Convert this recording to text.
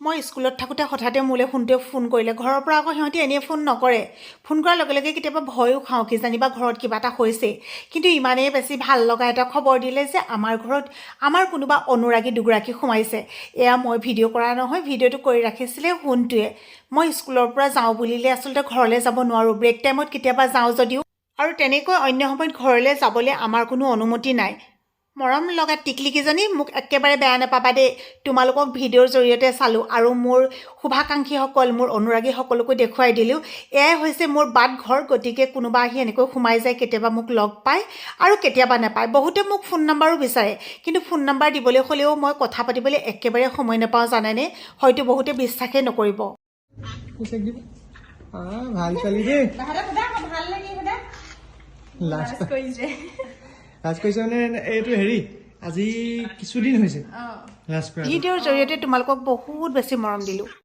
মই স্কুলত থাকোঁতে হঠাতে মোলৈ ফোনটোৱে ফোন কৰিলে। ঘৰৰ পৰা আকৌ সিহঁতি এনেই ফোন নকৰে। ফোন কৰাৰ লগে লগে কেতিয়াবা ভয়ো খাওঁ কিজানিবা ঘৰত কিবা এটা হৈছে। কিন্তু ইমানেই বেছি ভাল লগা এটা খবৰ দিলে যে আমাৰ ঘৰত আমাৰ কোনোবা অনুৰাগী দুগৰাকী সোমাইছে। এয়া মই ভিডিঅ' কৰা নহয় ভিডিঅ'টো কৰি ৰাখিছিলে সোণটোৱে। মই স্কুলৰ পৰা যাওঁ বুলিলে আচলতে ঘৰলৈ যাব নোৱাৰোঁ। ব্ৰেক টাইমত কেতিয়াবা যাওঁ যদিও। আৰু তেনেকৈ অন্য সময়ত ঘৰলৈ যাবলৈ আমাৰ কোনো অনুমতি নাই। মৰম লগা টিকলিকেইজনী মোক একেবাৰে বেয়া নাপাবা দেই। তোমালোকক ভিডিঅ'ৰ জৰিয়তে চালোঁ আৰু মোৰ শুভাকাংক্ষীসকল মোৰ অনুৰাগীসকলকো দেখুৱাই দিলোঁ। এয়াই হৈছে মোৰ বাট ঘৰ গতিকে কোনোবা আহি এনেকৈ সোমাই যায় কেতিয়াবা মোক লগ পায় আৰু কেতিয়াবা নাপায়। বহুতে মোক ফোন নাম্বাৰো বিচাৰে কিন্তু ফোন নাম্বাৰ দিবলৈ হ'লেও মই কথা পাতিবলৈ একেবাৰে সময় নাপাওঁ জানেনে? হয়তো বহুতে বিশ্বাসেই নকৰিব। ভাল লাজ কৰিছে মানে এইটো হেৰি আজি কিছুদিন হৈছে। লাজ কৰা ভিডিঅ'ৰ জৰিয়তে তোমালোকক বহুত বেছি মৰম দিলোঁ।